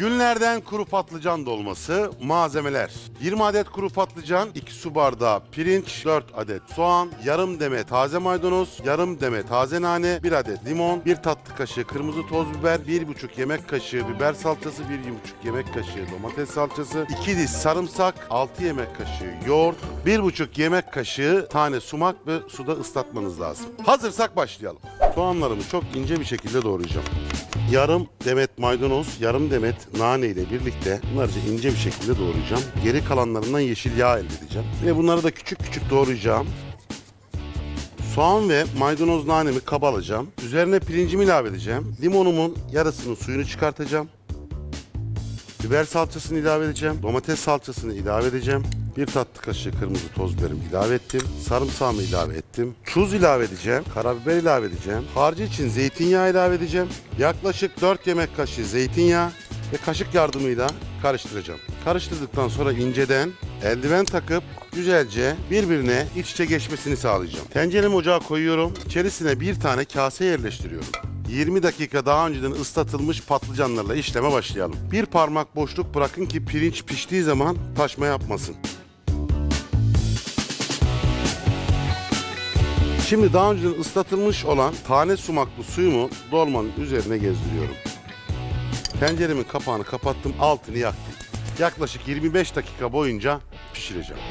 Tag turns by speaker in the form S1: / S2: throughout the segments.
S1: Günlerden kuru patlıcan dolması malzemeler. 20 adet kuru patlıcan, 2 su bardağı pirinç, 4 adet soğan, yarım deme taze maydanoz, yarım deme taze nane, 1 adet limon, 1 tatlı kaşığı kırmızı toz biber, 1,5 yemek kaşığı biber salçası, 1,5 yemek kaşığı domates salçası, 2 diş sarımsak, 6 yemek kaşığı yoğurt, 1,5 yemek kaşığı tane sumak ve suda ıslatmanız lazım. Hazırsak başlayalım. Soğanlarımı çok ince bir şekilde doğrayacağım. Yarım demet maydanoz, yarım demet nane ile birlikte bunlarca ince bir şekilde doğrayacağım. Geri kalanlarından yeşil yağ elde edeceğim. Ve bunları da küçük küçük doğrayacağım. Soğan ve maydanoz nanemi kaba alacağım. Üzerine pirincimi ilave edeceğim. Limonumun yarısının suyunu çıkartacağım. Biber salçasını ilave edeceğim. Domates salçasını ilave edeceğim. Bir tatlı kaşığı kırmızı toz biberimi ilave ettim. Sarımsağımı ilave ettim. Tuz ilave edeceğim. Karabiber ilave edeceğim. Harcı için zeytinyağı ilave edeceğim. Yaklaşık 4 yemek kaşığı zeytinyağı ve kaşık yardımıyla karıştıracağım. Karıştırdıktan sonra inceden eldiven takıp güzelce birbirine iç içe geçmesini sağlayacağım. Tenceremi ocağa koyuyorum. İçerisine bir tane kase yerleştiriyorum. 20 dakika daha önceden ıslatılmış patlıcanlarla işleme başlayalım. Bir parmak boşluk bırakın ki pirinç piştiği zaman taşma yapmasın. Şimdi daha önceden ıslatılmış olan tane sumaklı suyumu dolmanın üzerine gezdiriyorum. Tenceremin kapağını kapattım, altını yaktım. Yaklaşık 25 dakika boyunca pişireceğim.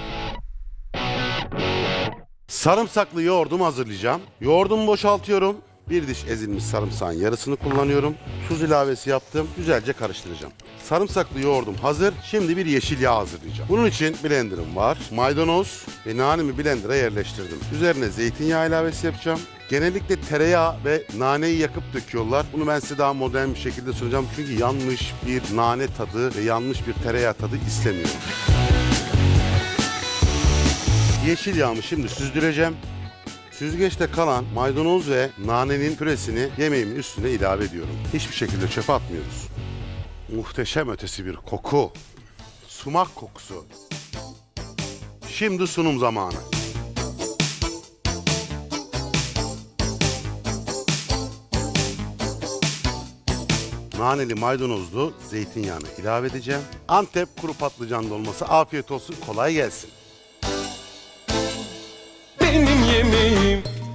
S1: Sarımsaklı yoğurdumu hazırlayacağım. Yoğurdumu boşaltıyorum. Bir diş ezilmiş sarımsağın yarısını kullanıyorum. Tuz ilavesi yaptım. Güzelce karıştıracağım. Sarımsaklı yoğurdum hazır. Şimdi bir yeşil yağ hazırlayacağım. Bunun için blenderım var. Maydanoz ve nanemi blender'a yerleştirdim. Üzerine zeytinyağı ilavesi yapacağım. Genellikle tereyağı ve naneyi yakıp döküyorlar. Bunu ben size daha modern bir şekilde sunacağım. Çünkü yanlış bir nane tadı ve yanlış bir tereyağı tadı istemiyorum. Yeşil yağımı şimdi süzdüreceğim. Süzgeçte kalan maydanoz ve nanenin püresini yemeğimin üstüne ilave ediyorum. Hiçbir şekilde çöpe atmıyoruz. Muhteşem ötesi bir koku. Sumak kokusu. Şimdi sunum zamanı. naneli maydanozlu zeytinyağını ilave edeceğim. Antep kuru patlıcan dolması afiyet olsun kolay gelsin. Benim yemeğim